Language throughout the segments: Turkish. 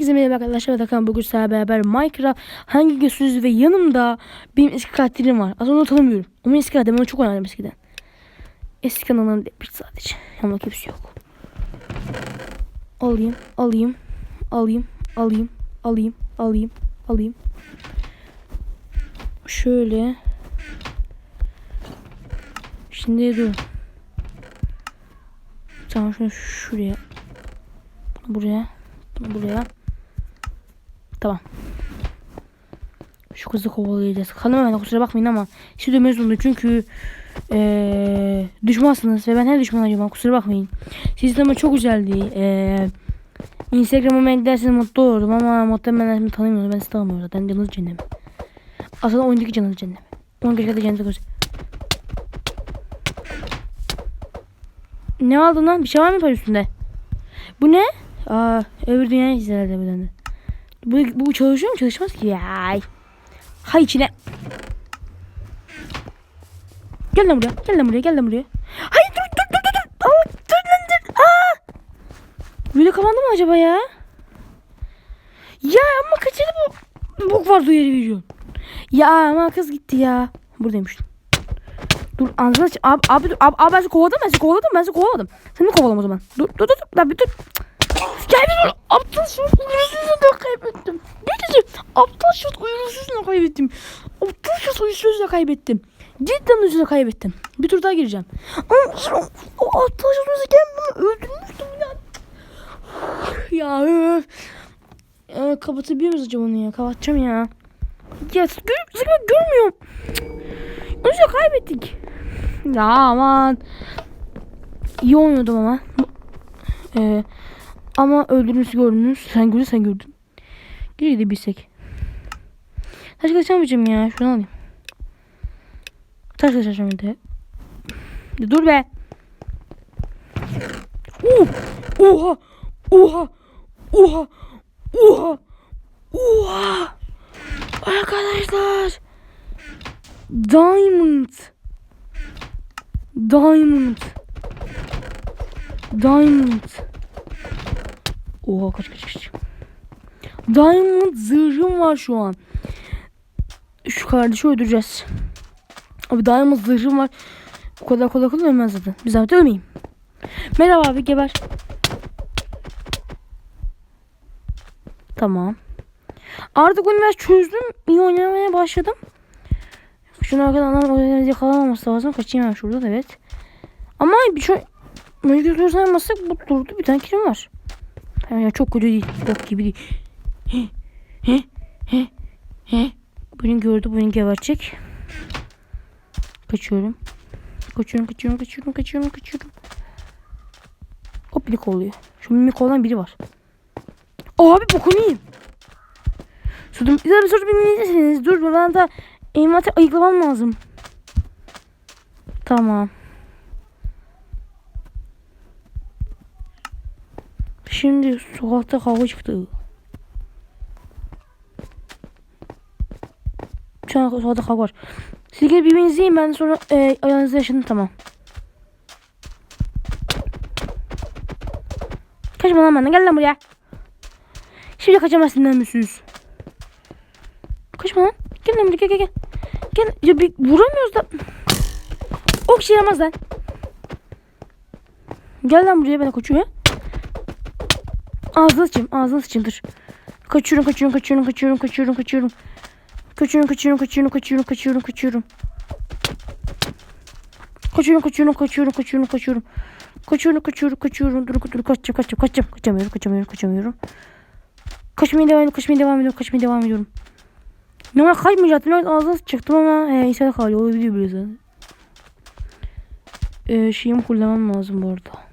Herkese merhaba arkadaşlar. Atakan bugün sizlerle beraber Minecraft hangi gözsüz ve yanımda benim eski karakterim var. Aslında onu tanımıyorum. Ama eski karakterim onu çok oynadım eskiden. Eski kanalım bir sadece. Yanımda hepsi yok. Alayım, alayım, alayım, alayım, alayım, alayım, alayım. Şöyle. Şimdi dur. Tamam şunu şuraya. Bunu buraya. Bunu buraya. Tamam. Şu kızı kovalayacağız. Hanımefendi kusura bakmayın ama sizi dövmeniz zorunda çünkü ee, düşmansınız ve ben her düşman acaba kusura bakmayın. Sizin ama çok güzeldi. Ee, Instagram'a eklerseniz mutlu olurdum ama muhtemelen şimdi tanımıyorum. Ben sizi tanımıyorum zaten canınız cennet. Aslında oyundaki canınız cennet. Onun gerçekten cennet göz. Ne aldın lan? Bir şey var mı üstünde? Bu ne? Aa, öbür dünya herhalde bu döndü. Bu, bu çalışıyor mu? Çalışmaz ki ya. Hay içine. Gel lan buraya. Gel lan buraya. Gel lan buraya. Hayır dur dur dur dur. Aa, dur lan dur. Aa. Böyle kapandı mı acaba ya? Ya ama kaçırdı bu. Bok var duyarı veriyor. Ya ama kız gitti ya. Buradaymış. Dur aç. Abi, abi. Abi, abi ben seni kovaladım. Ben seni kovaladım. Ben seni kovaladım. Seni mi kovalım o zaman? Dur dur dur. Ben bir dur. Gel bir dur. Aptal şut uyurusuzla kaybettim. Ne diyeceğim? Aptal şut uyurusuzla kaybettim. Aptal şut uyurusuzla kaybettim. Cidden uyurusuzla kaybettim. Bir tur daha gireceğim. Ama o aptal şut uyurusuzla bunu öldürmüştüm ya. Ya öf. Ee, kapatabiliyor muyuz acaba onu ya? Kapatacağım ya. Ya gör, gör, görmüyorum. Uyurusuzla kaybettik. Ya aman. İyi oynuyordum ama. Ee, ama öldürdünüz gördünüz. Sen gördün sen gördün. Geri gidebilsek. Taş kılıç ya. Şunu alayım. Taş kılıç alacağım de. Dur be. Uh, oha. Oha. Oha. Oha. Oha. Arkadaşlar. Diamond. Diamond. Diamond. Oha kaç kaç kaç. Diamond zırhım var şu an. Şu kardeşi öldüreceğiz. Abi Diamond zırhım var. O kadar kolay kolay ölmez zaten. Bir zahmet ölmeyeyim. Merhaba abi geber. Tamam. Artık oyunu biraz çözdüm. İyi oynamaya başladım. Şunu arkadan adam yakalamaması lazım. Kaçayım ben şurada evet. Ama bir şey Mecbur saymasak bu durdu. Bir tane kilim var. Ya çok kötü değil. Bok gibi değil. He, he, he, he. Beni gördü. Beni gebertecek. Kaçıyorum. Kaçıyorum, kaçıyorum, kaçıyorum, kaçıyorum, kaçıyorum. Hop beni kovalıyor. Şu mimik olan biri var. Abi bokunu yiyeyim. Sordum. Daha bir soru bilmeyeceksiniz. Dur ben de envanter ayıklamam lazım. Tamam. Şimdi sokakta kavga çıktı. Şu an sokakta kavga var. Siz gelip birbirinizi izleyin ben sonra e, ayağınızı yaşadın tamam. Kaçma lan benden gel lan buraya. Şimdi kaçamazsın lan müsüz. Kaçma lan. Gel lan buraya gel gel gel. Ya bir vuramıyoruz da. O kişi yaramaz lan. Gel lan buraya ben kaçıyor. Ağzına sıçayım. Ağzına sıçayım dur. Kaçıyorum kaçıyorum kaçıyorum kaçıyorum kaçıyorum kaçıyorum. Kaçıyorum kaçıyorum kaçıyorum kaçıyorum kaçıyorum kaçıyorum. Kaçıyorum kaçıyorum kaçıyorum kaçıyorum kaçıyorum. Kaçıyorum kaçıyorum kaçıyorum. Dur dur kaçacağım kaçacağım kaçacağım. Kaçamıyorum kaçamıyorum kaçamıyorum. Kaçmaya devam ediyorum kaçmaya devam ediyorum kaçmaya devam ediyorum. Normal kaçmayacaktım. Evet ağzına çıktım ama e, insan kalıyor. Olabiliyor zaten. E, şeyimi kullanmam lazım bu arada.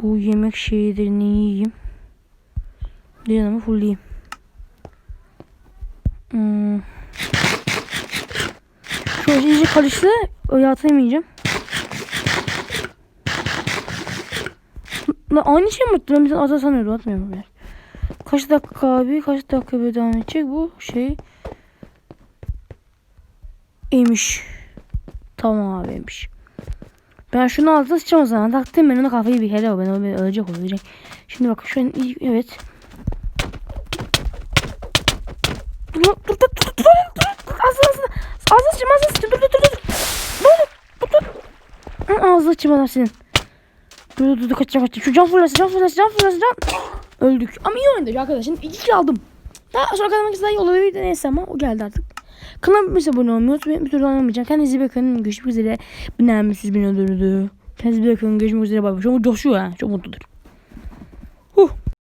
Bu yemek şeylerini yiyeyim. Diyanımı fullleyeyim. Hmm. Şu iyice karıştı. Öyle atamayacağım. Lan aynı şey mi attı? Ben bir tane sanıyordum. Atmıyorum. Ben. Kaç dakika abi? Kaç dakika böyle devam edecek bu şey? Emiş. Tamam abi emiş. Ben şunu altına sıçacağım o zaman. Taktım ben ona kafayı bir hele o ben, o ben ölecek ölecek. Şimdi bakın şu an evet. Dur dur dur dur dur dur ağzını ağzını ağzını sıçayım ağzını sıçayım dur dur dur dur. Dur dur. Dur ağzını sıçayım adam senin. Dur dur dur kaçacağım kaçacağım. Şu can fırlasın can fırlasın can fırlasın can. Öldük. Ama iyi oynadık arkadaşlar şimdi iki kill aldım. Daha sonra kazanmak istediği olabilirdi. Neyse ama o geldi artık. Kanalıma bir abone olmayı unutmayın. Bir türlü anlamayacağım. Kendinize bakın. Görüşmek üzere. Binen siz beni öldürdü. Kendinize bakın. Görüşmek üzere. Bay bay. Çok coşuyor ha. Çok mutludur.